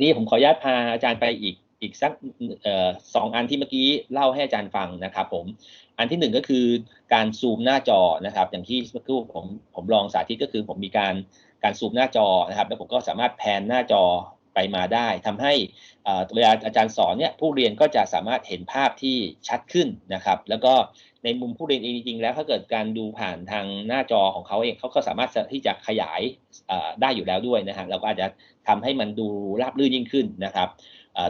นี่ผมขออนุญาตพาอาจารย์ไปอีกอีกสักสองอันที่เมื่อกี้เล่าให้อาจารย์ฟังนะครับผมอันที่หนึ่งก็คือการซูมหน้าจอนะครับ อย่างที่เมื่อกี้ผมผมลองสาธิตก็คือผมมีการการซูมหน้าจอนะครับ แล้วผมก็สามารถแพนหน้าจอ ไปมาได้ทำให้เวลาอาจารย์สอนเนี่ยผู้เรียนก็จะสามารถเห็นภาพที่ชัดขึ้นนะครับ แล้วก็ในมุมผู้เรียนเองจริงๆแล้วถ้าเกิดการดูผ่านทางหน้าจอของเขาเองเขาก็สามารถที่จะขยายได้อยู่แล้วด้วยนะฮะเราก็อาจจะทำให้มันดูราบรื่นยิ่งขึ้นนะครับ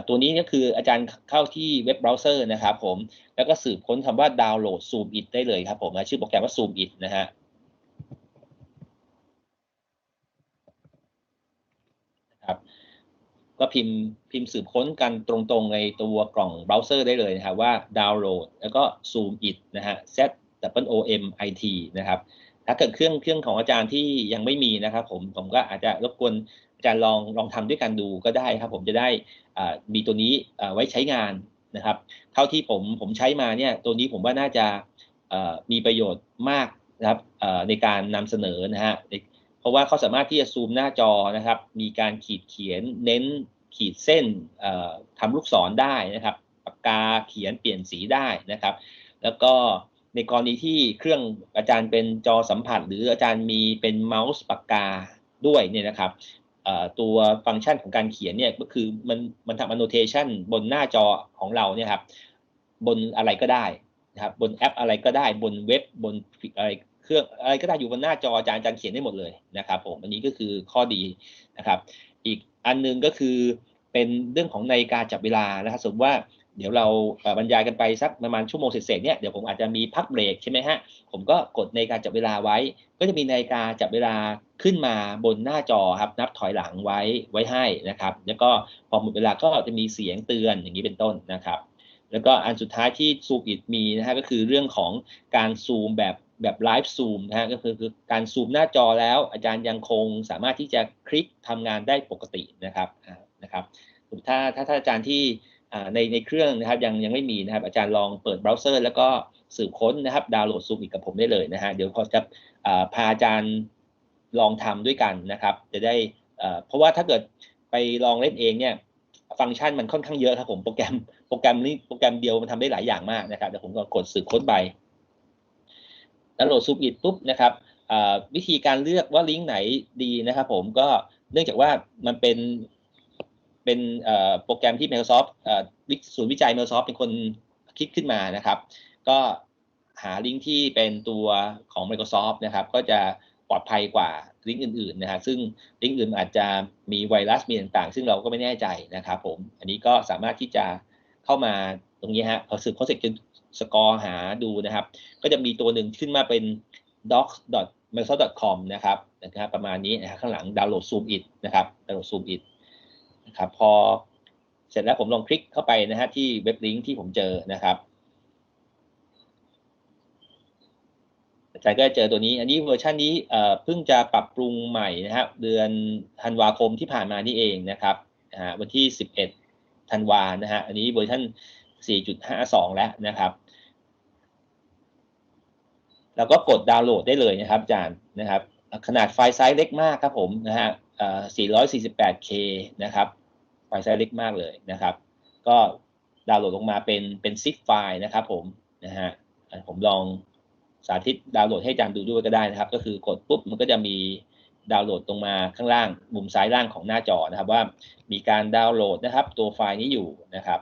ตัวนี้ก็คืออาจารย์เข้าที่เว็บเบราว์เซอร์นะครับผมแล้วก็สืบค้นคำว่าดาวน์โหลด Zoom It ได้เลยครับผมชื่อโปรแกรมว่า Zoom It นะฮะครับ ก็พิมพ์พิมพ์สืบค้นกันตรงๆในตัวกล่องเบราว์เซอร์ได้เลยนะครับว่าดาวน์โหลดแล้วก็ Zoom It นะฮะ Z W O M I T นะครับ ถ้าเกิดเครื่องเครื่องของอาจารย์ที่ยังไม่มีนะครับ ผมผมก็อาจจะรบกวนอาจารย์ลองลองทำด้วยกันดูก็ได้ครับ ผมจะได้มีตัวนี้ไว้ใช้งานนะครับ เท่าที่ผมผมใช้มาเนี่ยตัวนี้ผมว่าน่าจะมีประโยชน์มากนะครับในการนำเสนอนะฮะ เพราะว่าเขาสามารถที่จะซูมหน้าจอนะครับ มีการขีดเขียนเน้นขีดเส้นทำลูกศรได้นะครับปากกาเขียนเปลี่ยนสีได้นะครับ แล้วก็ในกรณีที่เครื่องอาจารย์เป็นจอสัมผัส หรืออาจารย์มีเป็นเมาส์ปากกาด้วยเนี่ยนะครับตัวฟังก์ชันของการเขียนเนี่ยก็คือมันมันทำ annotation บนหน้าจอของเราเนี่ยครับบนอะไรก็ได้นะครับบนแอปอะไรก็ได้บนเว็บบนอะไร เครื่องอะไรก็ได้อยู่บนหน้าจออาจารย์อาจารย์เขียนได้หมดเลยนะครับผมอันนี้ก็คือข้อดีนะครับ อีกอันนึงก็คือเป็นเรื่องของนาฬิกาจับเวลานะครับสมมติว่าเดี๋ยวเราบรรยายกันไปสักประมาณชั่วโมงเศษเนี่ยเดี๋ยวผมอาจจะมีพักเบรกใช่ไหมฮะผมก็กดนาฬิกาจับเวลาไว้ ก็จะมีนาฬิกาจับเวลาขึ้นมาบนหน้าจอครับนับถอยหลังไว้ไว้ให้นะครับ แล้วก็พอหมดเวลาก็จะมีเสียงเตือนอย่างนี้เป็นต้นนะครับ แล้วก็อันสุดท้ายที่ซูมอิดมีนะฮะก็คือเรื่องของการซูมแบบ แบบไลฟ์ซูมนะฮะก็คือคือการซูมหน้าจอแล้วอาจารย์ยังคงสามารถที่จะคลิกทำงานได้ปกตินะครับนะครับถ้าถ้าถ้าอาจารย์ที่ในในเครื่องนะครับยังยังไม่มีนะครับ อาจารย์ลองเปิดเบราว์เซอร์ แล้วก็สืบค้นนะครับดาวน์โหลดซูมอีกกับผมได้เลยนะฮะเดี๋ยวพอจะพาอาจารย์ลองทำด้วยกันนะครับ จะได้เพราะว่าถ้าเกิดไปลองเล่นเองเนี่ยฟังก์ชันมันค่อนข้างเยอะครับผมโปรแกรมโปรแกรมนี้โปรแกรมเดียวมันทำได้หลายอย่างมากนะครับเดี๋ยวผมก็กดสืบค้นไป ดาวน์โหลดซูมอิดปุ๊บนะครับวิธีการเลือกว่าลิงก์ไหนดีนะครับผมก็เนื่องจากว่ามันเป็นเป็นโปรแกรมที่ Microsoft ศูนย์วิจัย Microsoft เป็นคนคิดขึ้นมานะครับ ก็หาลิงก์ที่เป็นตัวของ Microsoft นะครับ ก็จะปลอดภัยกว่าลิงก์อื่นๆนะฮะซึ่งลิงก์อื่นอาจจะมีไวรัสมีต่างๆ ซึ่งเราก็ไม่แน่ใจนะครับผม อันนี้ก็สามารถที่จะเข้ามาตรงนี้ฮะพอสืบข้อเสร็จ สกอร์หาดูนะครับ ก็จะมีตัวหนึ่งขึ้นมาเป็น docs.microsoft.com นะครับนะครับ ประมาณนี้นะครับข้างหลังดาวน์โหลด Zoom It นะครับดาวน์โหลด Zoom It นะครับพอเสร็จแล้วผมลองคลิกเข้าไปนะฮะที่เว็บลิงก์ที่ผมเจอนะครับอาจารย์ก็เจอตัวนี้ อันนี้เวอร์ชันนี้เพิ่งจะปรับปรุงใหม่นะครับ เดือนธันวาคมที่ผ่านมานี่เองนะครับวันที่ 11ธันวานะฮะอันนี้เวอร์ชัน 4.52 แล้วนะครับ แล้วก็กดดาวน์โหลดได้เลยนะครับอาจารย์นะครับ ขนาดไฟล์ไซส์เล็กมากครับผมนะฮะ 448K นะครับ ไฟล์ไซส์เล็กมากเลยนะครับ ก็ดาวน์โหลดลงมาเป็นเป็นซิปไฟล์นะครับผมนะฮะ ผมลองสาธิตดาวน์โหลดให้อาจารย์ดูด้วยก็ได้นะครับ ก็คือกดปุ๊บมันก็จะมีดาวน์โหลดตรงมาข้างล่างมุมซ้ายล่างของหน้าจอนะครับว่ามีการดาวน์โหลดนะครับ ตัวไฟล์นี้อยู่นะครับ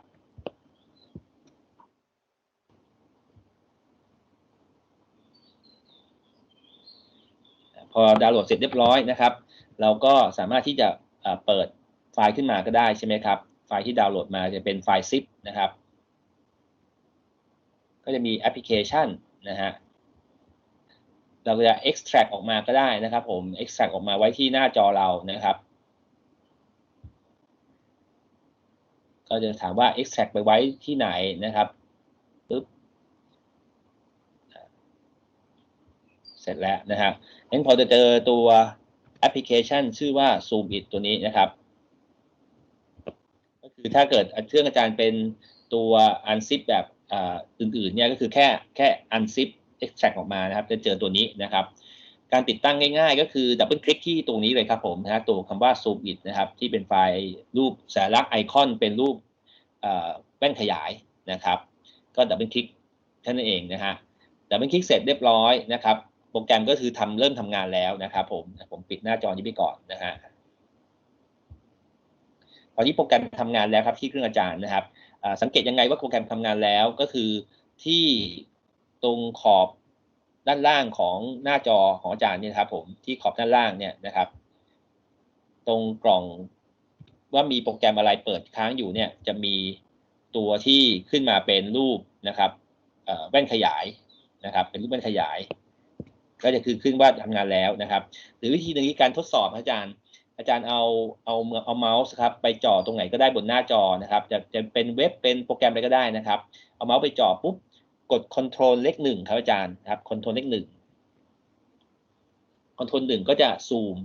พ อดาวน์โหลดเสร็จเรียบร้อยนะครับ เราก็สามารถที่จะเปิดไฟล์ขึ้นมาก็ได้ใช่ไหมครับ ไฟล์ที่ดาวน์โหลดมาจะเป็นไฟล์ zip นะครับ ก็จะมีแอปพลิเคชันนะฮะเราจะ extract ออกมาก็ได้นะครับ ผม extract ออกมาไว้ที่หน้าจอเรานะครับ ก็จะถามว่า extract ไปไว้ที่ไหนนะครับปึ๊บเสร็จแล้วนะครับงั้นพอจะเจอตัวแอปพลิเคชัน ชื่อว่า Zoom It ตัวนี้นะครับ ก็คือถ้าเกิดเครื่องอาจารย์เป็นตัว unzip แบบอื่นๆเนี่ยก็คือแค่แค่ unzip extract ออกมานะครับ จะเจอตัวนี้นะครับ การติดตั้งง่ายๆ ก็คือดับเบิลคลิกที่ตรงนี้เลยครับผมนะฮะตัวคำว่า zoom in นะครับ ที่เป็นไฟล์รูปสัญลักษณ์ไอคอนเป็นรูปแว่นขยายนะครับ ก็ดับเบิลคลิกเท่านั้นเองนะฮะดับเบิลคลิกเสร็จเรียบร้อยนะครับ โปรแกรมก็คือทำเริ่มทำงานแล้วนะครับผมผมปิดหน้าจอนี้ไปก่อนนะฮะตอนนี้โปรแกรมทำงานแล้วครับที่เครื่องอาจารย์นะครับสังเกตยังไงว่าโปรแกรมทำงานแล้วก็คือที่ตรงขอบด้านล่างของหน้าจอของอาจารย์เนี่ยครับ ผมที่ขอบด้านล่างเนี่ยนะครับ ตรงกล่องว่ามีโปรแกรมอะไรเปิดค้างอยู่เนี่ยจะมีตัวที่ขึ้นมาเป็นรูปนะครับแว่นขยายนะครับ เป็นรูปแว่นขยาย ก็จะคือขึ้นว่าทำงานแล้วนะครับ หรือวิธีหนึ่งที่การทดสอบอาจารย์ อาจารย์เอาเอาเอาเมาส์ครับไปจ่อตรงไหนก็ได้บนหน้าจอนะครับ จะจะเป็นเว็บเป็นโปรแกรมอะไรก็ได้นะครับ เอาเมาส์ไปจ่อปุ๊บกด Ctrl เลขหนึ่งครับอาจารย์ครับ Ctrl เลขหนึ่ง Ctrl หนึ่งก็จะซูม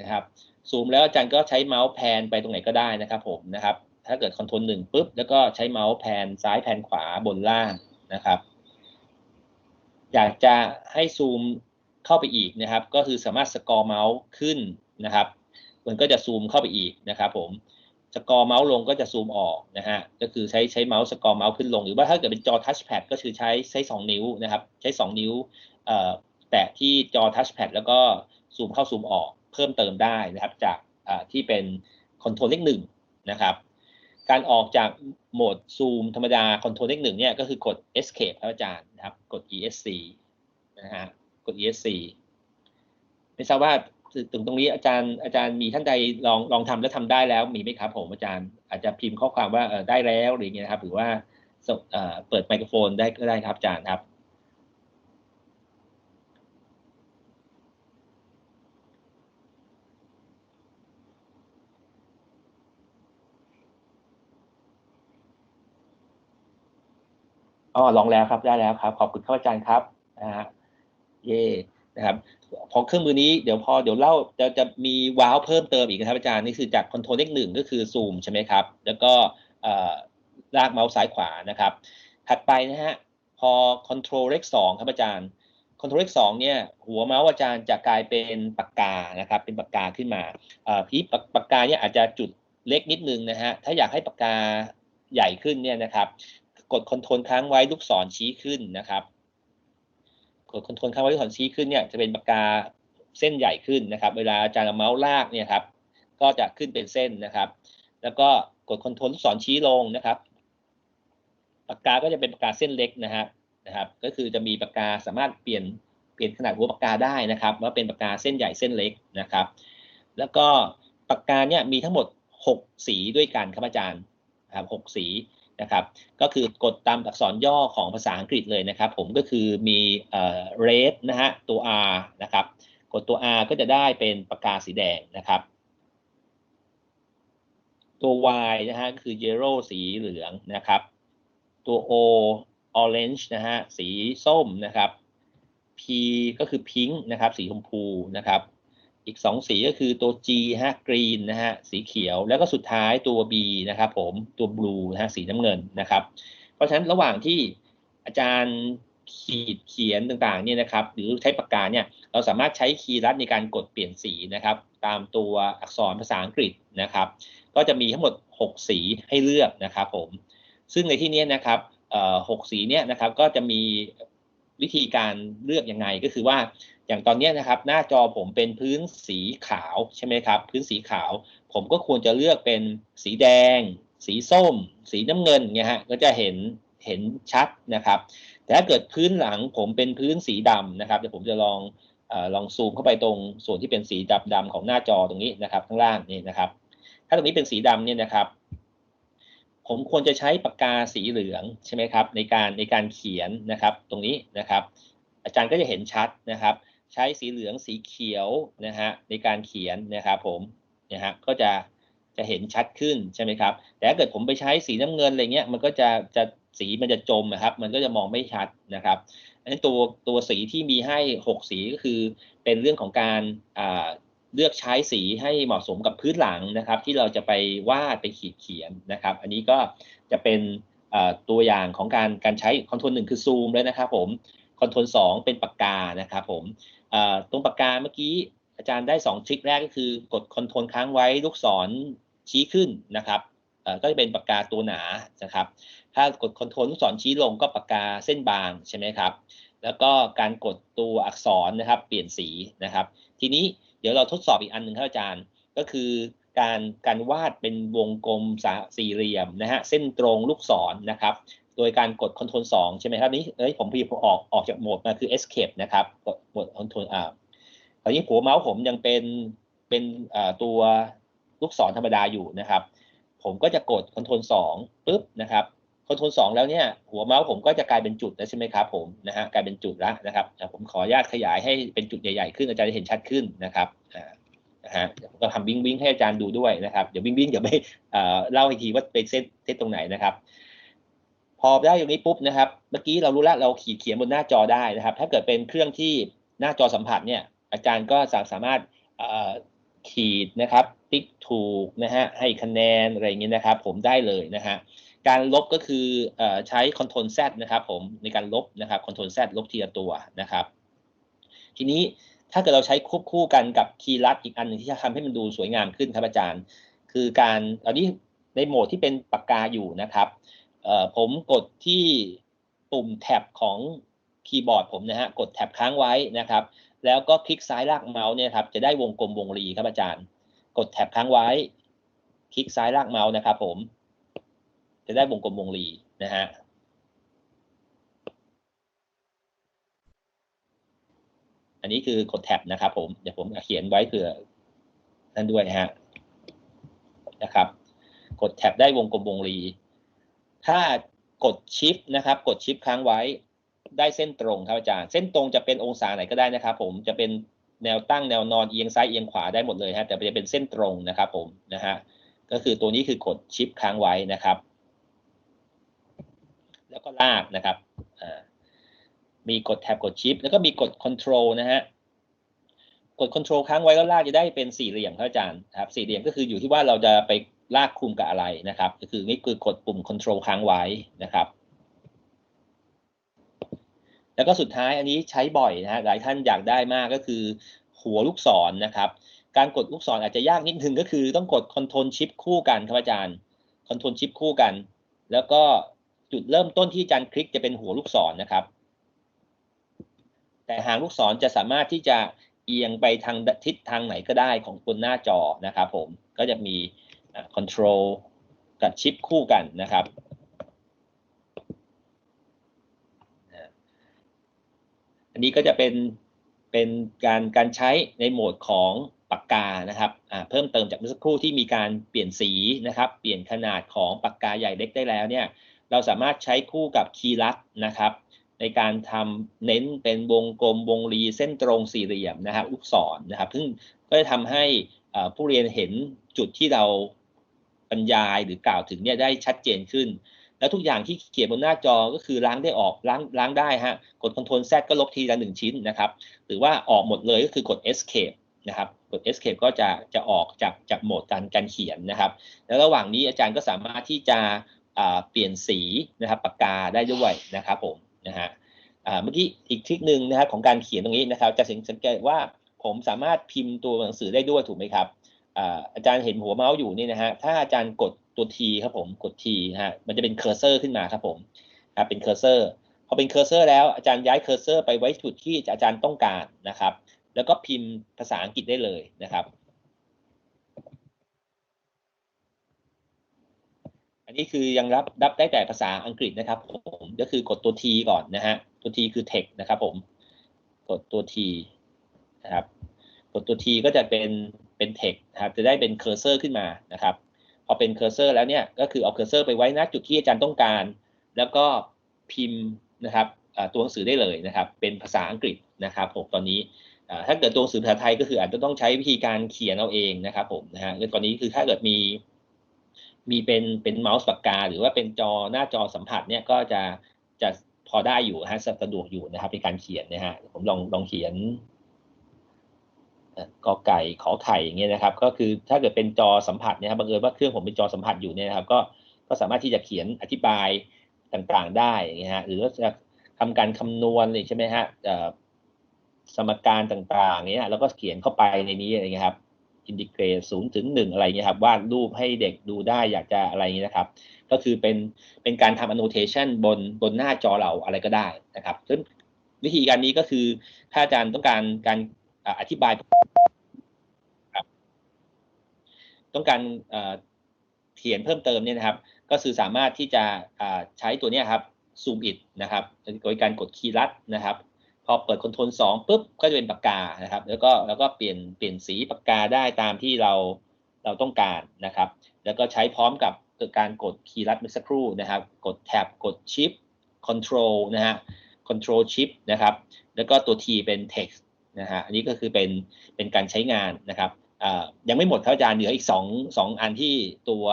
นะครับซูมแล้วอาจารย์ก็ใช้เมาส์แพนไปตรงไหนก็ได้นะครับ ผมนะครับ ถ้าเกิด Ctrl หนึ่งปุ๊บแล้วก็ใช้เมาส์แพนซ้ายแพนขวาบนล่างนะครับ อยากจะให้ซูม เข้าไปอีกนะครับ ก็คือสามารถสกอร์เมาส์ขึ้นนะครับ มันก็จะซูมเข้าไปอีกนะครับ ผมสกอร์เมาส์ลงก็จะซูมออกนะฮะก็คือใช้ใช้เมาส์สกอร์เมาส์ขึ้นลง หรือว่าถ้าเกิดเป็นจอทัชแพดก็คือใช้ใช้สองนิ้วนะครับ ใช้สองนิ้วเอ่อแตะที่จอทัชแพดแล้วก็ซูมเข้าซูมออกเพิ่มเติมได้นะครับ จากที่เป็นคอนโทรลเลขหนึ่งนะครับ การออกจากโหมดซูมธรรมดาคอนโทรลเลขหนึ่งเนี่ยก็คือกด escape ครับอาจารย์นะครับ กด esc นะฮะ กด esc ไม่ทราบว่าถึงตรงนี้อาจารย์อาจารย์มีท่านใดลองลองทำแล้วทำได้แล้วมีไหมครับผมอาจารย์อาจจะพิมพ์ข้อความว่าได้แล้วหรืออย่างเงี้ยครับ หรือว่าเปิดไมโครโฟนได้ก็ได้ครับอาจารย์ครับอ๋อลองแล้วครับได้แล้วครับ ขอบคุณครับอาจารย์ครับนะฮะ เย่นะครับพอเครื่องมือนี้เดี๋ยวพอเดี๋ยวเล่าจะจะมีว้าวเพิ่มเติมอีกครับอาจารย์นี่คือจากคอนโทรลเลขหนึ่งก็คือซูมใช่ไหมครับ แล้วก็ลากเมาส์ซ้ายขวานะครับ ถัดไปนะฮะพอคอนโทรลเลขสองครับอาจารย์คอนโทรลเลขสองเนี่ยหัวเมาส์อาจารย์จะกลายเป็นปากกานะครับ เป็นปากกาขึ้นมาพี่ปากกาเนี่ยอาจจะจุดเล็กนิดนึงนะฮะถ้าอยากให้ปากกาใหญ่ขึ้นเนี่ยนะครับ กดคอนโทรลค้างไว้ลูกศรชี้ขึ้นนะครับ กดคอนโทรลค้างไว้ลูกศรชี้ขึ้นเนี่ยจะเป็นปากกาเส้นใหญ่ขึ้นนะครับ เวลาอาจารย์เมาส์ลากเนี่ยครับก็จะขึ้นเป็นเส้นนะครับ แล้วก็กดคอนโทรลลูกศรชี้ลงนะครับปากกาก็จะเป็นปากกาเส้นเล็กนะครับนะครับ ก็คือจะมีปากกาสามารถเปลี่ยนเปลี่ยนขนาดหัวปากกาได้นะครับ ว่าเป็นปากกาเส้นใหญ่เส้นเล็กนะครับ แล้วก็ปากกาเนี่ยมีทั้งหมด 6 สีด้วยกันครับอาจารย์ครับ6สี นะครับ ก็คือกดตามอักษรย่อของภาษาอังกฤษเลยนะครับ ผมก็คือมีเอ่อ red นะฮะตัว R นะครับ กดตัว R ก็จะได้เป็นปากกาสีแดงนะครับ ตัว Y นะฮะคือ yellow สีเหลืองนะครับ ตัว O orange นะฮะสีส้มนะครับ P ก็คือ pink นะครับ สีชมพูนะครับ อีก 2 สีก็คือตัว G ฮะ green นะฮะสีเขียวแล้วก็สุดท้ายตัว B นะครับผมตัว blue นะฮะสีน้ำเงินนะครับ เพราะฉะนั้นระหว่างที่อาจารย์ขีดเขียนต่างๆเนี่ยนะครับ หรือใช้ปากกาเนี่ยเราสามารถใช้คีย์ลัดในการกดเปลี่ยนสีนะครับ ตามตัวอักษรภาษาอังกฤษนะครับ ก็จะมีทั้งหมด 6 สีให้เลือกนะครับผมซึ่งในที่นี้นะครับหกสีเนี่ยนะครับก็จะมี วิธีการเลือกยังไงก็คือว่าอย่างตอนนี้นะครับ หน้าจอผมเป็นพื้นสีขาวใช่ไหมครับ พื้นสีขาว ผมก็ควรจะเลือกเป็นสีแดง สีส้ม สีน้ำเงินเนี่ยฮะก็จะเห็นเห็นชัดนะครับ แต่ถ้าเกิดพื้นหลังผมเป็นพื้นสีดำนะครับเดี๋ยวผมจะลองอลองซูมเข้าไปตรงส่วนที่เป็นสีดำดำของหน้าจอตรงนี้นะครับ ข้างล่างนี่นะครับ ถ้าตรงนี้เป็นสีดำเนี่ยนะครับ ผมควรจะใช้ปากกาสีเหลืองใช่ไหมครับในการในการเขียนนะครับตรงนี้นะครับ อาจารย์ก็จะเห็นชัดนะครับ ใช้สีเหลืองสีเขียวนะฮะในการเขียนนะครับผมนะฮะก็จะจะเห็นชัดขึ้นใช่ไหมครับ แต่ถ้าเกิดผมไปใช้สีน้ำเงินอะไรเงี้ยมันก็จะจะสีมันจะจมนะครับ มันก็จะมองไม่ชัดนะครับอันนี้ตัวตัวสีที่มีให้ 6 สีก็คือเป็นเรื่องของการ เลือกใช้สีให้เหมาะสมกับพื้นหลังนะครับ ที่เราจะไปวาดไปขีดเขียนนะครับ อันนี้ก็จะเป็นตัวอย่างของการการใช้คอนโทรลหนึ่งคือซูมเลยนะครับผมคอนโทรลสองเป็นปากกานะครับผมตรงปากกาเมื่อกี้อาจารย์ได้ 2 ทริคแรกก็คือกดคอนโทรลค้างไว้ลูกศรชี้ขึ้นนะครับก็จะเป็นปากกาตัวหนานะครับ ถ้ากดคอนโทรลลูกศรชี้ลงก็ปากกาเส้นบางใช่ไหมครับ แล้วก็การกดตัวอักษรนะครับ เปลี่ยนสีนะครับ ทีนี้ ดี๋ยวเราทดสอบอีกอันหนึ่งครับอาจารย์ ก็คือการการวาดเป็นวงกลมสี่เหลี่ยมนะฮะเส้นตรงลูกศรนะครับ โดยการกด Ctrl 2 ใช่ไหมครับนี้เอ้ยผมพยายามออกออกจากโหมดมาคือ Escape นะครับกดโหมด Ctrl อ่าตอนนี้หัวเมาส์ผมยังเป็นเป็นอ่าตัวลูกศรธรรมดาอยู่นะครับ ผมก็จะกด Ctrl 2ปุ๊บนะครับ Ctrl 2แล้วเนี่ยหัวเมาส์ผมก็จะกลายเป็นจุดแล้วใช่ไหมครับผมนะฮะกลายเป็นจุดแล้วนะครับผมขออนุญาตขยายให้เป็นจุดใหญ่ๆขึ้นอาจารย์จะเห็นชัดขึ้นนะครับอ่านะฮะผมก็ทำวิ่งวิ่งให้อาจารย์ดูด้วยนะครับเดี๋ยววิ่งวิ่งเดี๋ยวไม่เล่าอีกทีว่าเป็นเส้นเส้นตรงไหนนะครับ พอได้ตรงนี้ปุ๊บนะครับเมื่อกี้เรารู้แล้วเราขีดเขียนบนหน้าจอได้นะครับ ถ้าเกิดเป็นเครื่องที่หน้าจอสัมผัสเนี่ยอาจารย์ก็สามารถขีดนะครับติ๊กถูกนะฮะให้คะแนนอะไรอย่างเงี้ยนะครับ ผมได้เลยนะฮะ การลบก็คือใช้ Ctrl Z นะครับผมในการลบนะครับ Ctrl Z ลบทีละตัวนะครับ ทีนี้ถ้าเกิดเราใช้ควบคู่กันกับคีย์ลัดอีกอันหนึ่งที่จะทำให้มันดูสวยงามขึ้นครับอาจารย์ คือการตอนนี้ในโหมดที่เป็นปากกาอยู่นะครับผมกดที่ปุ่มแท็บของคีย์บอร์ดผมนะฮะกดแท็บค้างไว้นะครับ แล้วก็คลิกซ้ายลากเมาส์เนี่ยครับจะได้วงกลมวงรีครับอาจารย์ กดแท็บค้างไว้ คลิกซ้ายลากเมาส์นะครับผม จะได้วงกลมวงรีนะฮะอันนี้คือกดแท็บนะครับ ผมเดี๋ยวผมเขียนไว้เผื่อนั่นด้วยฮะนะครับ กดแท็บได้วงกลมวงรี ถ้ากดชิปนะครับ กดชิปค้างไว้ได้เส้นตรงครับอาจารย์ เส้นตรงจะเป็นองศาไหนก็ได้นะครับ ผมจะเป็นแนวตั้งแนวนอนเอียงซ้ายเอียงขวาได้หมดเลยฮะแต่จะเป็นเส้นตรงนะครับ ผมนะฮะก็คือตัวนี้คือกดชิปค้างไว้นะครับ แล้วก็ลากนะครับมีกดแท็บกดชิปแล้วก็มีกด Control นะฮะกด Control ค้างไว้แล้วลากจะได้เป็นสี่เหลี่ยมครับอาจารย์ครับสี่เหลี่ยมก็คืออยู่ที่ว่าเราจะไปลากคลุมกับอะไรนะครับ ก็คือนี่คือกดปุ่ม Control ค้างไว้นะครับ แล้วก็สุดท้ายอันนี้ใช้บ่อยนะฮะหลายท่านอยากได้มากก็คือ หัวลูกศรนนะครับ การกดลูกศรออาจจะยากนิดนึงก็คือต้องกด Control Shift คู่กันครับอาจารย์ Control Shift คู่กัน แล้วก็ จุดเริ่มต้นที่อาจารย์คลิกจะเป็นหัวลูกศรนนะครับ แต่หางลูกศรจะสามารถที่จะเอียงไปทางทิศทางไหนก็ได้ของบนหน้าจอนะครับผมก็จะมี control กับชิปคู่กันนะครับอันนี้ก็จะเป็นเป็นการการใช้ในโหมดของปากกานะครับเพิ่มเติมจากเมื่อสักครู่ที่มีการเปลี่ยนสีนะครับ เปลี่ยนขนาดของปากกาใหญ่เล็กได้แล้วเนี่ย เราสามารถใช้คู่กับคีย์ลัดนะครับ ในการทำเน้นเป็นวงกลมวงรีเส้นตรงสี่เหลี่ยมนะครับลูกศรนนะครับซึ่งก็จะทำให้ผู้เรียนเห็นจุดที่เราบรรยายหรือกล่าวถึงเนี่ยได้ชัดเจนขึ้น แล้วทุกอย่างที่เขียนบนหน้าจอก็คือล้างได้ออกล้างล้างได้ฮะกด Ctrl Z ก็ลบทีละหนึ่งชิ้นนะครับ หรือว่าออกหมดเลยก็คือกด Escape นะครับกด Escape ก็จะจะออกจากจากโหมดการการเขียนนะครับ แล้วระหว่างนี้อาจารย์ก็สามารถที่จะ เปลี่ยนสีนะครับปากกาได้ด้วยนะครับผมนะฮะเมื่อกี้อีกทริคหนึ่งนะครับของการเขียนตรงนี้นะครับ จะสังเกตว่าผมสามารถพิมพ์ตัวหนังสือได้ด้วยถูกไหมครับอาจารย์เห็นหัวเมาส์อยู่นี่นะฮะถ้าอาจารย์กดตัว T ครับผมกด T นะฮะมันจะเป็นเคอร์เซอร์ขึ้นมาครับผมครับเป็นเคอร์เซอร์พอเป็นเคอร์เซอร์แล้วอาจารย์ย้ายเคอร์เซอร์ไปไว้จุดที่อาจารย์ต้องการนะครับ แล้วก็พิมพ์ภาษาอังกฤษได้เลยนะครับอั นี้คือยังรับรับได้แต่ภาษาอังกฤษนะครับผมก็คือกดตัว T ก่อนนะฮะตัว T คือ text นะครับผมกดตัว T นะครับกดตัว T ก็จะเป็นเป็น text นะครับจะได้เป็นเคอร์เซอร์ขึ้นมานะครับพอเป็นเคอร์เซอร์แล้วเนี่ยก็คือเอาเคอร์เซอร์ไปไว้ณจุดที่อาจารย์ต้องการ แล้วก็พิมพ์นะครับตัวหนังสือได้เลยนะครับ เป็นภาษาอังกฤษนะครับผมตอนนี้ถ้าเกิดตัวหนังสือภาษาไทยก็คืออาจจะต้องใช้วิธีการเขียนเอาเองนะครับผมนะฮะตอนนี้คือถ้าเกิดมี มีเป็นเป็นเมาส์ปากกา หรือว่าเป็นจอหน้าจอสัมผัสเนี่ยก็จะจะพอได้อยู่ฮะสะดวกอยู่นะครับในการเขียนนะฮะผมลองลองเขียนกอไก่ขอไข่อย่างเงี้ยนะครับ ก็คือถ้าเกิดเป็นจอสัมผัสเนี่ยครับบังเอิญว่าเครื่องผมเป็นจอสัมผัสอยู่เนี่ยนะครับ ก็ก็สามารถที่จะเขียนอธิบายต่างๆ ได้อย่างเงี้ยฮะหรือว่าจะทำการคำนวณเลยใช่ไหมฮะสมการต่างๆเนี้ยแล้วก็เขียนเข้าไปในนี้อะไรเงี้ยครับ อินดิเกรตศูนย์ถึงหนึ่งอะไรเงี้ยครับวาดรูปให้เด็กดูได้อยากจะอะไรเงี้ยนะครับ ก็คือเป็นเป็นการทำ annotation บนบนหน้าจอเราอะไรก็ได้นะครับซึ่งวิธีการนี้ก็คือถ้าอาจารย์ต้องการการอธิบายต้องการเขียนเพิ่มเติมเนี่ยนะครับ ก็คือสามารถที่จะใช้ตัวนี้ครับซูมอิดนะครับโดยการกดคีย์ลัดนะครับ พอเปิดคอนโทรลสองปุ๊บก็จะเป็นปากกานะครับ แล้วก็แล้วก็เปลี่ยนเปลี่ยนสีปากกาได้ตามที่เราเราต้องการนะครับ แล้วก็ใช้พร้อมกับการกดคีย์ลัดเมื่อสักครู่นะครับ กดแท็บกดชิปคอนโทรลนะฮะคอนโทรลชิปนะครับ แล้วก็ตัว T เป็น text นะฮะอันนี้ก็คือเป็นเป็นการใช้งานนะครับยังไม่หมดครับอาจารย์เหลืออีก2 2อันที่ตัว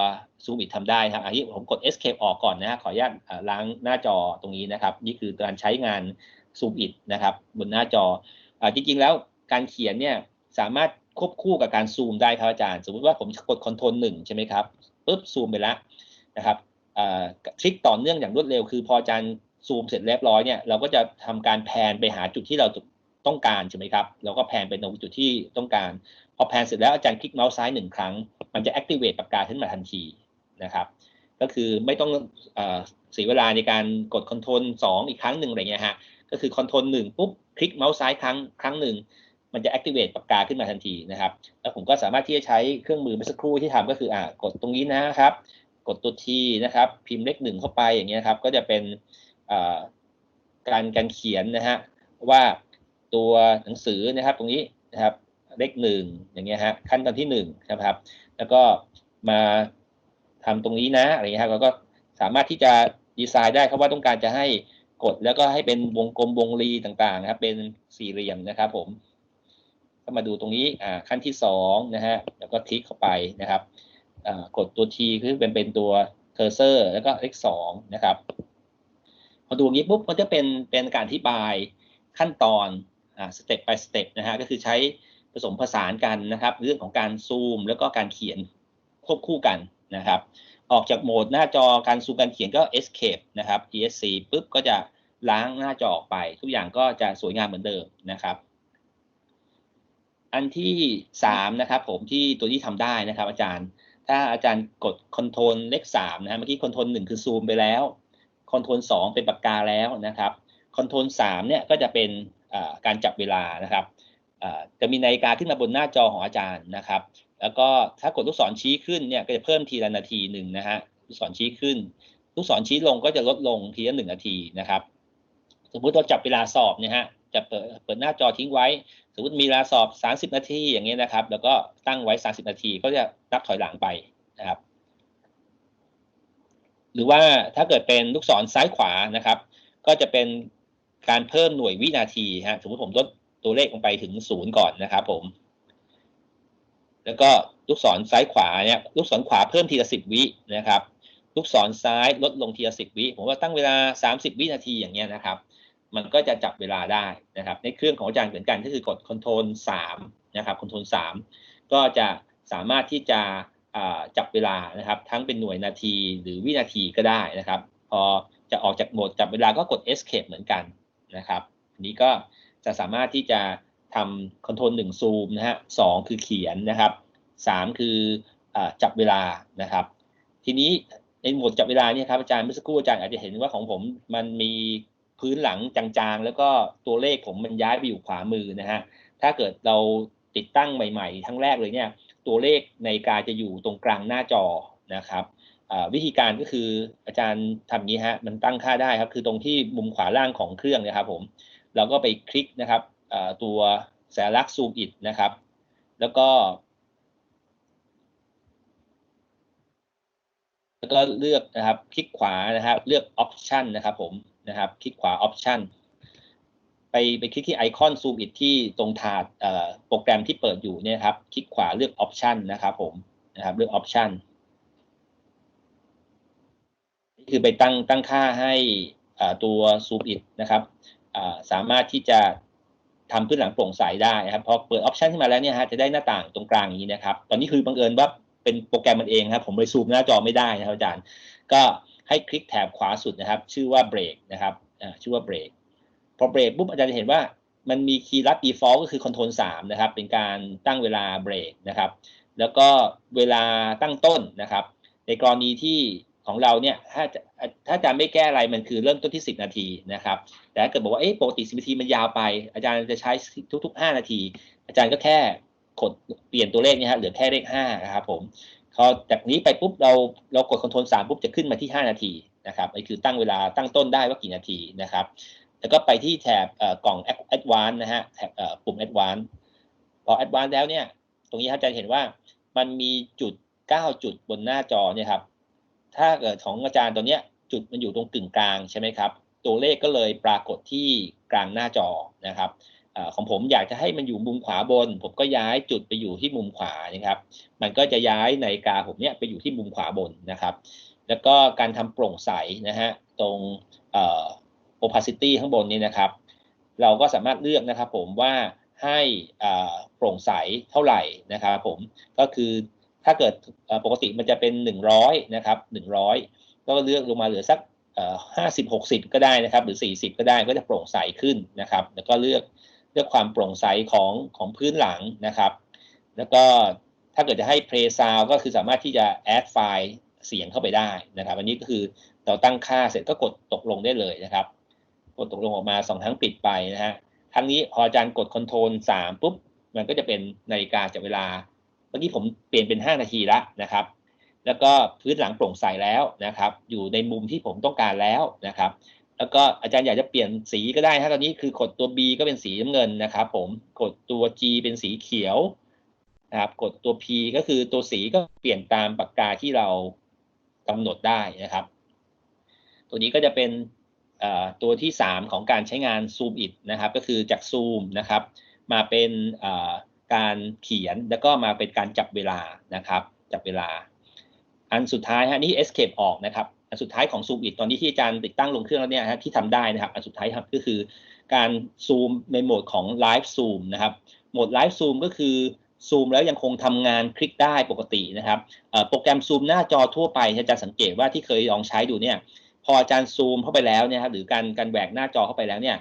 ซูมิ t ทำได้ครับอันนี้ผมกด escape ออกก่อนนะฮะขออนุญาตล้างหน้าจอตรงนี้นะครับ นี่คือการใช้งาน ซูมิ t นะครับบนหน้าจอจริงๆแล้วการเขียนเนี่ยสามารถควบคู่กับการซูมได้ครับอาจารย์ สมมติว่าผมกด Ctrl หนึ่งใช่ไหมครับปุ๊บซูมไปแล้วนะครับทริคต่อเนื่องอย่างรวดเร็วคือพออาจารย์ซูมเสร็จเรียบร้อยเนี่ยเราก็จะทำการแพนไปหาจุดที่เราต้องการใช่ไหมครับเราก็แพนไปตรงจุดที่ต้องการ พอแพนเสร็จแล้วอาจารย์คลิกเมาส์ซ้ายหนึ่งครั้ง มันจะ activate ปากกาขึ้นมาทันทีนะครับ ก็คือไม่ต้องเสียเวลาในการกดคอนโทรลสอีกครั้งหนึ่งอะไรเงี้ยฮะ ก็คือคอนโทรลหนึ่งปุ๊บคลิกเมาส์ซ้ายครั้งครั้งหนึ่ง มันจะ activate ปากกาขึ้นมาทันทีนะครับ แล้วผมก็สามารถที่จะใช้เครื่องมือเมื่อสักครู่ที่ทำก็คืออ่ากดตรงนี้นะครับ กดตัวทีนะครับ พิมพ์เลขหนึ่งเข้าไปอย่างเงี้ยครับ ก็จะเป็นการการเขียนนะฮะว่าตัวหนังสือนะครับตรงนี้นะครับเลขหนึ่งอย่างเงี้ยฮะขั้นตอนที่หนึ่งนะครับ แล้วก็มาทำตรงนี้นะอะไรเงี้ยครับเราก็สามารถที่จะดีไซน์ได้ครับว่าต้องการจะให้ กดแล้วก็ให้เป็นวงกลมวงรีต่างๆ นะครับ เป็นสี่เหลี่ยมนะครับ ผมก็มาดูตรงนี้อ่าขั้นที่สองนะฮะแล้วก็คลิกเข้าไปนะครับอ่ากดตัว T คือเป็นเป็นตัวเคอร์เซอร์แล้วก็เลขสองนะครับ พอดูงนี้ปุ๊บมันจะเป็นเป็นการอธิบายขั้นตอนอ่าสเต็ปไปสเต็ปนะฮะก็คือใช้ผสมผสานกันนะครับ เรื่องของการซูมแล้วก็การเขียนควบคู่กันนะครับ ออกจากโหมดหน้าจอการซูมการเขียนก็ escape นะครับ esc ปุ๊บก็จะ ล้างหน้าจอออกไป ทุกอย่างก็จะสวยงามเหมือนเดิมนะครับ อันที่3นะครับผมที่ตัวที่ทำได้นะครับ อาจารย์ ถ้าอาจารย์กดคอนโทรลเลข3นะเมื่อกี้คอนโทรล1คือซูมไปแล้วคอนโทรล2เป็นปากกาแล้วนะครับคอนโทรล3เนี่ยก็จะเป็นการจับเวลานะครับจะมีนาฬิกาขึ้นมาบนหน้าจอของอาจารย์นะครับ แล้วก็ถ้ากดลูกศรชี้ขึ้นเนี่ยก็จะเพิ่มทีละนาทีหนึ่งนะฮะลูกศรชี้ขึ้น ลูกศรชี้ลงก็จะลดลงทีละหนึ่งนาทีนะครับ สมมุติเราจับเวลาสอบเนี่ยฮะจะเปิดเปิดหน้าจอทิ้งไว้ สมมติมีเวลาสอบ 30 นาทีอย่างเงี้ยนะครับ แล้วก็ตั้งไว้ 30 นาทีก็จะนับถอยหลังไปนะครับ หรือว่าถ้าเกิดเป็นลูกศรซ้ายขวานะครับ ก็จะเป็นการเพิ่มหน่วยวินาทีฮะสมมติผมลดตัวเลขลงไปถึงศูนย์ก่อนนะครับผม แล้วก็ลูกศรซ้ายขวาเนี่ยลูกศรขวาเพิ่มทีละสิบวินะครับ ลูกศรซ้ายลดลงทีละสิบวิผมว่าตั้งเวลา 30 วินาทีอย่างเงี้ยนะครับ มันก็จะจับเวลาได้นะครับ ในเครื่องของอาจารย์เหมือนกันก็คือกดคอนโทรล3นะครับคอนโทรล3ก็จะสามารถที่จะจับเวลานะครับ ทั้งเป็นหน่วยนาทีหรือวินาทีก็ได้นะครับ พอจะออกจากโหมดจับเวลาก็กด escape เหมือนกันนะครับอันนี้ก็จะสามารถที่จะทำคอนโทรลหนึ่งซูมนะฮะสองคือเขียนนะครับสามคืออจับเวลานะครับ ทีนี้ในโหมดจับเวลาเนี่ยครับอาจารย์เมื่อสักครู่อาจารย์อาจจะเห็นว่าของผมมันมี พื้นหลังจางๆ แล้วก็ตัวเลขผมมันย้ายไปอยู่ขวามือนะฮะถ้าเกิดเราติดตั้งใหม่ๆทั้งแรกเลยเนี่ยตัวเลขในการจะอยู่ตรงกลางหน้าจอนะครับวิธีการก็คืออาจารย์ทำนี้ฮะมันตั้งค่าได้ครับคือตรงที่มุมขวาล่างของเครื่องนะครับผมเราก็ไปคลิกนะครับตัวแสลักซูมอิดนะครับ แล้วก็ แล้วก็เลือกนะครับ คลิกขวานะครับ เลือกออปชันนะครับผม นะครับ คลิกขวาออปชันไปไปคลิกที่ไอคอนซูมอิดที่ตรงถาดโปรแกรมที่เปิดอยู่เนี่ยครับ คลิกขวาเลือกออปชันนะครับผมนะครับเลือกออปชันนี่คือไปตั้งตั้งค่าให้ตัวซูมอิดนะครับสามารถที่จะทำพื้นหลังโปร่งใสได้นะครับพอเปิดออปชันขึ้นมาแล้วเนี่ยฮะจะได้หน้าต่างตรงกลางนี้นะครับ ตอนนี้คือบังเอิญว่าเป็นโปรแกรมมันเองครับผมเลยซูมหน้าจอไม่ได้นะครับอาจารย์ ก็ ให้คลิกแถบขวาสุดนะครับ ชื่อว่าเบรกนะครับชื่อว่าเบรกพอเบรกปุ๊บอาจารย์จะเห็นว่ามันมีคีย์ลัด default ก็คือ control 3นะครับ เป็นการตั้งเวลาเบรกนะครับ แล้วก็เวลาตั้งต้นนะครับ ในกรณีที่ของเราเนี่ยถ้าถ้าอาจารย์ไม่แก้อะไรมันคือเริ่มต้นที่ 10 นาทีนะครับ แต่ถ้าเกิดบอกว่าเอ๊ะปกติ10นาทีมันยาวไป อาจารย์จะใช้ทุก ๆ 5 นาที อาจารย์ก็แค่กดเปลี่ยนตัวเลขนี่ฮะเหลือแค่เลข5นะครับผม พอจากนี้ไปปุ๊บเราเรากดคอนโทรล3ปุ๊บจะขึ้นมาที่ 5 นาทีนะครับนี่คือตั้งเวลาตั้งต้นได้ว่ากี่นาทีนะครับแล้วก็ไปที่แถบกล่อง Advanced นะฮะแถบปุ่ม Advanced พอ Advanced แล้วเนี่ย ตรงนี้ครับจะเห็นว่ามันมีจุด 9 จุดบนหน้าจอเนี่ยครับ ถ้าเกิดของอาจารย์ตัวเนี้ยจุดมันอยู่ตรงกึ่งกลางใช่ไหมครับ ตัวเลขก็เลยปรากฏที่กลางหน้าจอนะครับ ของผมอยากจะให้มันอยู่มุมขวาบน ผมก็ย้ายจุดไปอยู่ที่มุมขวานะครับ มันก็จะย้ายนาฬิกาผมเนี่ยไปอยู่ที่มุมขวาบนนะครับ แล้วก็การทำโปร่งใสนะฮะตรง opacity ข้างบนนี้นะครับ เราก็สามารถเลือกนะครับผมว่าให้โปร่งใสเท่าไหร่นะครับผมก็คือถ้าเกิดปกติมันจะเป็น 100นะครับ100 ก็เลือกลงมาเหลือสักห้าสิบหกสิบก็ได้นะครับ หรือสี่สิบก็ได้ก็จะโปร่งใสขึ้นนะครับ แล้วก็เลือก เลือกความโปร่งใสของของพื้นหลังนะครับ แล้วก็ถ้าเกิดจะให้ play sound ก็คือสามารถที่จะ add ไฟล์เสียงเข้าไปได้นะครับ อันนี้ก็คือเราตั้งค่าเสร็จก็กดตกลงได้เลยนะครับ กดตกลงออกมาสองครั้งปิดไปนะฮะทั้งนี้พออาจารย์กด Ctrl 3ปุ๊บ มันก็จะเป็นนาฬิกาจับเวลาเมื่อกี้ผมเปลี่ยนเป็น 5 นาทีแล้วนะครับ แล้วก็พื้นหลังโปร่งใสแล้วนะครับ อยู่ในมุมที่ผมต้องการแล้วนะครับ แล้วก็อาจารย์อยากจะเปลี่ยนสีก็ได้ถ้าตอนนี้คือกดตัว B ก็เป็นสีน้ำเงินนะครับ ผมกดตัว G เป็นสีเขียวนะครับ กดตัว P ก็คือตัวสีก็เปลี่ยนตามปากกาที่เรากำหนดได้นะครับ ตัวนี้ก็จะเป็นตัวที่ 3 ของการใช้งาน Zoom It นะครับ ก็คือจาก Zoom นะครับ มาเป็นการเขียนแล้วก็มาเป็นการจับเวลานะครับ จับเวลา อันสุดท้ายฮะนี่ escape ออกนะครับ อันสุดท้ายของซูมอิดตอนนี้ที่อาจารย์ติดตั้งลงเครื่องแล้วเนี่ยที่ทำได้นะครับ อันสุดท้ายครับก็คือการซูมในโหมดของไลฟ์ซูมนะครับโหมดไลฟ์ซูมก็คือซูมแล้วยังคงทำงานคลิกได้ปกตินะครับโปรแกรมซูมหน้าจอทั่วไปอาจารย์สังเกตว่าที่เคยลองใช้ดูเนี่ยพออาจารย์ซูมเข้าไปแล้วเนี่ยครับหรือการการแหวกหน้าจอเข้าไปแล้วเนี่ย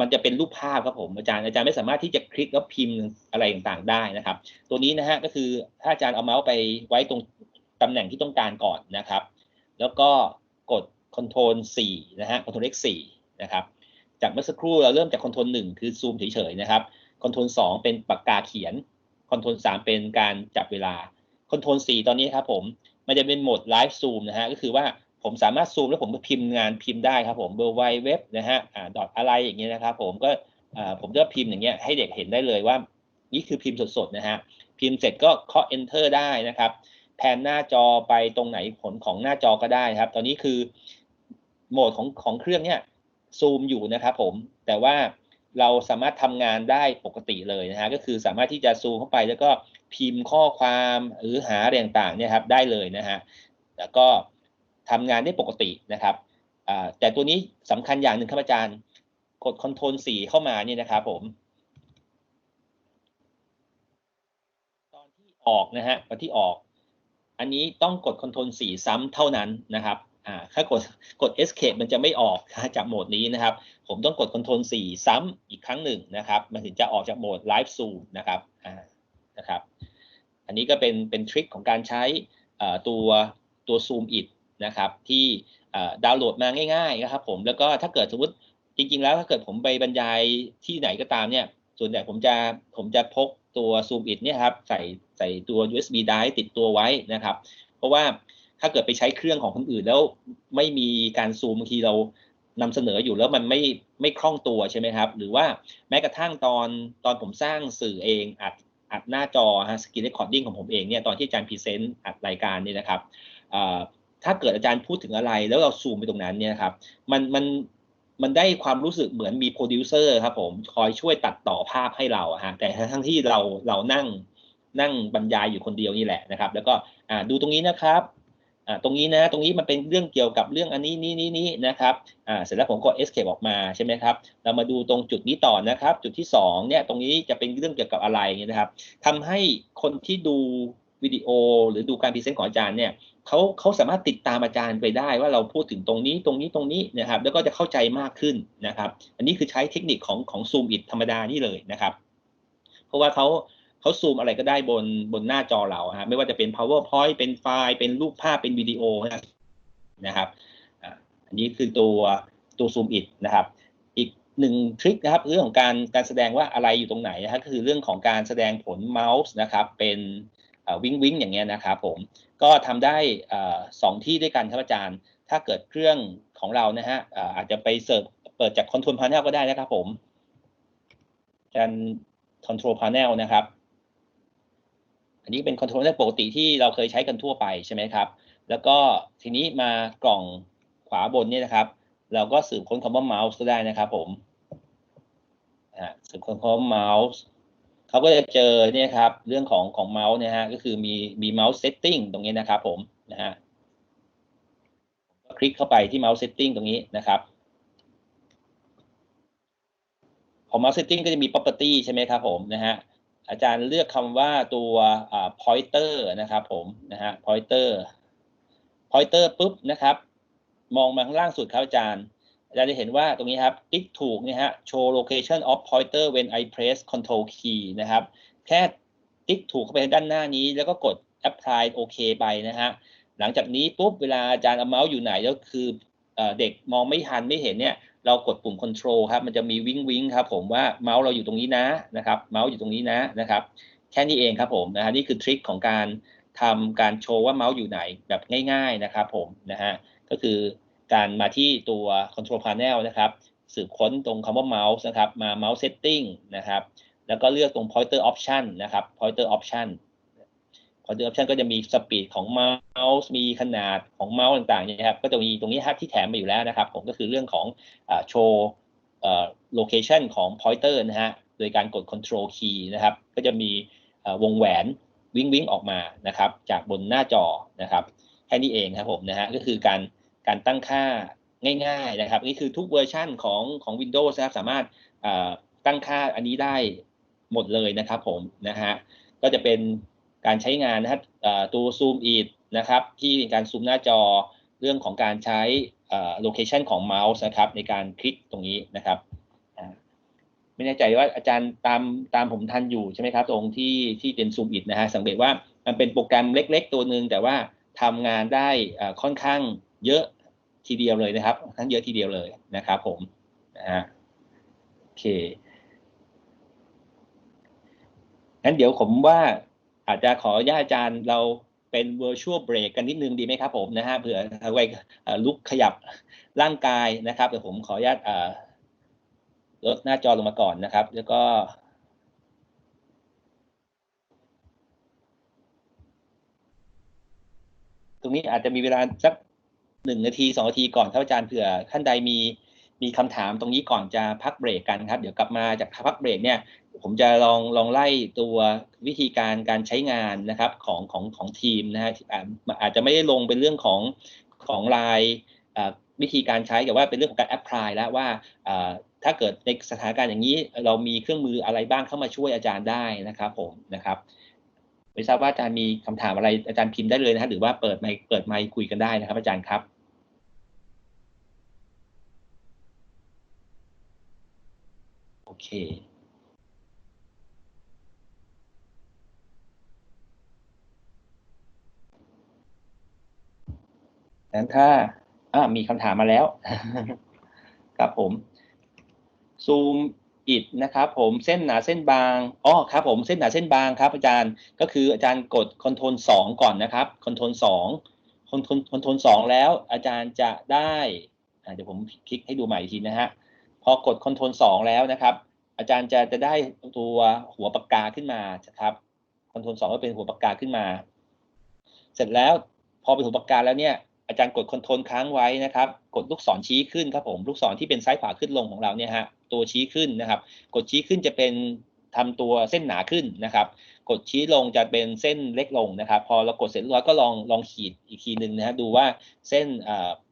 มันจะเป็นรูปภาพครับผมอาจารย์อาจารย์ไม่สามารถที่จะคลิกแล้วพิมพ์อะไรต่างๆได้นะครับ ตัวนี้นะฮะก็คือถ้าอาจารย์เอาเมาส์ไปไว้ตรงตำแหน่งที่ต้องการก่อนนะครับ แล้วก็กด Ctrl 4นะฮะ Ctrl X 4นะครับ จากเมื่อสักครู่เราเริ่มจาก Ctrl 1 คือซูมเฉยๆนะครับ Ctrl 2 เป็นปากกาเขียน Ctrl 3 เป็นการจับเวลา Ctrl 4 ตอนนี้ครับผม มันจะเป็นโหมดไลฟ์ซูมนะฮะ ก็คือว่าผมสามารถซูมแล้วผมก็พิมพ์งานพิมพ์ได้ครับผมเบอร์ไวเว็บนะฮะอ่าดอทอะไรอย่างเงี้ยนะครับผมก็อ่าผมจะพิมพ์อย่างเงี้ยให้เด็กเห็นได้เลยว่า นี่คือพิมพ์สดๆนะฮะพิมพ์เสร็จก็เคาะ enter ได้นะครับ แผนหน้าจอไปตรงไหนผลของหน้าจอก็ได้ครับ ตอนนี้คือโหมดของของเครื่องเนี่ยซูมอยู่นะครับผม แต่ว่าเราสามารถทำงานได้ปกติเลยนะฮะ ก็คือสามารถที่จะซูมเข้าไปแล้วก็พิมพ์ข้อความหรือหาอะไรต่างๆเนี่ยครับได้เลยนะฮะ แล้วก็ทำงานได้ปกตินะครับ แต่ตัวนี้สำคัญอย่างหนึ่งครับอาจารย์ กด Ctrl 4เข้ามาเนี่ยนะครับผม ตอนที่ออกนะฮะตอนที่ออก อันนี้ต้องกด Ctrl 4 ซ้ำเท่านั้นนะครับอ่าถ้ากดกด Escape มันจะไม่ออกจากโหมดนี้นะครับ ผมต้องกด Ctrl 4 ซ้ำอีกครั้งหนึ่งนะครับ มันถึงจะออกจากโหมด Live Zoom นะครับอ่านะครับ อันนี้ก็เป็นเป็นทริคของการใช้ตัวตัว Zoom It นะครับที่ดาวน์โหลดมาง่ายๆนะครับผมแล้วก็ถ้าเกิดสมมติจริงๆแล้วถ้าเกิดผมไปบรรยายที่ไหนก็ตามเนี่ย ส่วนใหญ่ผมจะผมจะพกตัว Zoom It เนี่ยครับใส่ใส่ตัว USB drive ติดตัวไว้นะครับ เพราะว่าถ้าเกิดไปใช้เครื่องของคนอื่นแล้วไม่มีการซูมบางทีเรานำเสนออยู่แล้วมันไม่ไม่คล่องตัวใช่ไหมครับ หรือว่าแม้กระทั่งตอนตอนผมสร้างสื่อเองอัดอัดหน้าจอฮะสกินเรคคอร์ดิ้งของผมเองเนี่ยตอนที่อาจารย์พรีเซนต์อัดรายการนี่นะครับถ้าเกิดอาจารย์พูดถึงอะไรแล้วเราซูมไปตรงนั้นเนี่ยครับมันมัน มันได้ความรู้สึกเหมือนมีโปรดิวเซอร์ครับผมคอยช่วยตัดต่อภาพให้เราฮะแต่ทั้งที่เราเรานั่งนั่งบรรยายอยู่คนเดียวนี่แหละนะครับ แล้วก็ดูตรงนี้นะครับตรงนี้นะตรงนี้มันเป็นเรื่องเกี่ยวกับเรื่องอันนี้นี้นี้นี้นะครับเสร็จแล้วผมกด escape ออกมาใช่ไหมครับ เรามาดูตรงจุดนี้ต่อนะครับ จุดที่2เนี่ยตรงนี้จะเป็นเรื่องเกี่ยวกับอะไรนะครับทำให้คนที่ดูวิดีโอหรือดูการพรีเซนต์ของอาจารย์เนี่ย เขาเขาสามารถติดตามอาจารย์ไปได้ว่าเราพูดถึงตรงนี้ตรงนี้ตรงนี้นะครับ แล้วก็จะเข้าใจมากขึ้นนะครับ อันนี้คือใช้เทคนิคของของซูมอิดธรรมดานี่เลยนะครับ เพราะว่าเขาเขาซูมอะไรก็ได้บนบนหน้าจอเราฮะไม่ว่าจะเป็น powerpoint เป็นไฟล์ เป็นรูปภาพเป็นวิดีโอนะครับอันนี้คือตัวตัวซูมอิดนะครับ อีกหนึ่งทริคนะครับเรื่องของการการแสดงว่าอะไรอยู่ตรงไหนนะครับก็คือเรื่องของการแสดงผลเมาส์นะครับ เป็น วิ่งวิงอย่างเงี้ยนะครับผมก็ทำได้สองที่ด้วยกันครับอาจารย์ ถ้าเกิดเครื่องของเรานะฮะอาจจะไปเสิร์ฟเปิดจากคอนโทรลพาร์เนลก็ได้นะครับผมการคอนโทรลพาร์เนลนะครับ อันนี้เป็นคอนโทรลปกติที่เราเคยใช้กันทั่วไปใช่ไหมครับ แล้วก็ทีนี้มากล่องขวาบนนี่นะครับ เราก็สืบค้นคำว่าเมาส์ได้นะครับผมสืบค้นคำว่าเมาส์ เขาก็จะเจอเนี่ยครับเรื่องของของเมาส์นะฮะก็คือมีมีเมาส์เซตติ้งตรงนี้นะครับผมนะฮะก็คลิกเข้าไปที่เมาส์เซตติ้งตรงนี้นะครับพองเมาส์เซตติ้งก็จะมี property ใช่ไหมครับผมนะฮะอาจารย์เลือกคำว่าตัวอ่า pointer นะครับผมนะฮะ pointer pointer ปุ๊บนะครับ มองมาข้างล่างสุดครับอาจารย์ อาจารย์จะเห็นว่าตรงนี้ครับติ๊กถูกนี่ฮะ show location of pointer when I press control key นะครับ แค่ติ๊กถูกเข้าไปด้านหน้านี้ แล้วก็กด apply โอเคไปนะฮะ หลังจากนี้ปุ๊บเวลาอาจารย์เอาเมาส์อยู่ไหนแล้วคือเด็กมองไม่ทันไม่เห็นเนี่ย เรากดปุ่ม control ครับ มันจะมีวิงวิงครับผมว่าเมาส์เราอยู่ตรงนี้นะนะครับ เมาส์อยู่ตรงนี้นะนะครับ แค่นี้เองครับผมนะฮะนี่คือทริคของการทำการโชว์ว่าเมาส์อยู่ไหนแบบง่าย ๆนะครับผมนะฮะ ก็คือ การมาที่ตัว control panel นะครับสืบค้นตรงคำว่า mouse นะครับมา mouse setting นะครับแล้วก็เลือกตรง pointer option นะครับ pointer option pointer option ก็จะมี speed ของ mouse มีขนาดของเมาส์ต่างๆนะครับก็จะมีตรงนี้ครับที่แถมมาอยู่แล้วนะครับผมก็คือเรื่องของโชว์ location ของ pointer นะฮะโดยการกด control key นะครับก็จะมีวงแหวนวิ่งวิ่งออกมานะครับจากบนหน้าจอนะครับแค่นี้เองครับผมนะฮะก็คือการ การตั้งค่าง่ายๆนะครับนี่คือทุกเวอร์ชันของของ Windows นะครับสามารถตั้งค่าอันนี้ได้หมดเลยนะครับผมนะฮะก็จะเป็นการใช้งานนะครับตัว Zoom In นะครับที่เป็นการซูมหน้าจอเรื่องของการใช้โลเคชันของเมาส์นะครับในการคลิกตรงนี้นะครับไม่แน่ใจว่าอาจารย์ตามตามผมทันอยู่ใช่ไหมครับ ตรงที่ที่เป็น Zoom In นะฮะสังเกตว่ามันเป็นโปรแกรมเล็ก ๆ ตัวหนึ่งแต่ว่าทำงานได้ค่อนข้าง เยอะทีเดียวเลยนะครับ ทั้งเยอะทีเดียวเลยนะครับผมนะฮะโอเคงั้นเดี๋ยวผมว่าอาจจะขอญาตอาจารย์เราเป็น virtual break กันนิดนึงดีไหมครับผมนะฮะเผื่อไว้ลุกขยับร่างกายนะครับเดี๋ยวผมขออนุญาตลดหน้าจอลงมาก่อนนะครับ แล้วก็ตรงนี้อาจจะมีเวลาสัก หนึ่งนาทีสองนาทีก่อนครับอาจารย์เผื่อท่านใดมีมีคำถามตรงนี้ก่อนจะพักเบรกกันครับ เดี๋ยวกลับมาจากพักเบรกเนี่ย ผมจะลองลองไล่ตัววิธีการการใช้งานนะครับของของของทีมนะฮะอาจจะไม่ได้ลงเป็นเรื่องของของลายวิธีการใช้แต่ว่าเป็นเรื่องของการแอพพลายแล้วว่าถ้าเกิดในสถานการณ์อย่างนี้เรามีเครื่องมืออะไรบ้างเข้ามาช่วยอาจารย์ได้นะครับผมนะครับ ไม่ทราบว่าอาจารย์มีคำถามอะไรอาจารย์พิมพ์ได้เลยนะหรือว่าเปิดไมค์เปิดไมค์คุยกันได้นะครับ อาจารย์ครับโอเคนั้นถ้าอ่ามีคำถามมาแล้ว ครับผมซูม อิดนะครับผมเส้นหนาเส้นบางอ๋อครับผมเส้นหนาเส้นบางครับอาจารย์ก็คืออาจารย์กดคอนโทรลสองก่อนนะครับคอนโทรลสองคอนโทรลคอนโทรลสองแล้ว อาจารย์จะได้เดี๋ยวผมคลิกให้ดูใหม่อีกทีนะฮะพอกดคอนโทรลสองแล้วนะครับ อาจารย์จะจะได้ตัวหัวปากกาขึ้นมาครับคอนโทรลสองก็เป็นหัวปากกาขึ้นมา เสร็จแล้วพอเป็นหัวปากกาแล้วเนี่ย อาจารย์กดคอนโทรลค้างไว้นะครับ กดลูกศรชี้ขึ้นครับผม ลูกศรที่เป็นซ้ายขวาขึ้นลงของเราเนี่ยฮะ ตัวชี้ขึ้นนะครับ กดชี้ขึ้นจะเป็นทำตัวเส้นหนาขึ้นนะครับ กดชี้ลงจะเป็นเส้นเล็กลงนะครับ พอเรากดเสร็จแล้วก็ลองลองขีดอีกทีหนึ่งนะฮะดูว่าเส้น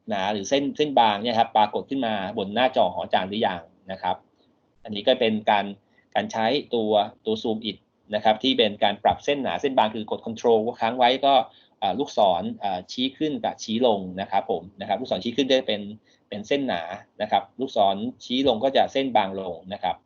หนาหรือเส้นเส้นบางเนี่ยครับปรากฏขึ้นมาบนหน้าจอของอาจารย์หรือยังนะครับ อันนี้ก็เป็นการการใช้ตัวตัวซูมอิดนะครับที่เป็นการปรับเส้นหนาเส้นบางคือกด Control ค้างไว้ก็ ลูกศรชี้ขึ้นกับชี้ลงนะครับผมนะครับลูกศรชี้ขึ้นจะเป็นเป็นเส้นหนานะครับ ลูกศรชี้ลงก็จะเส้นบางลงนะครับ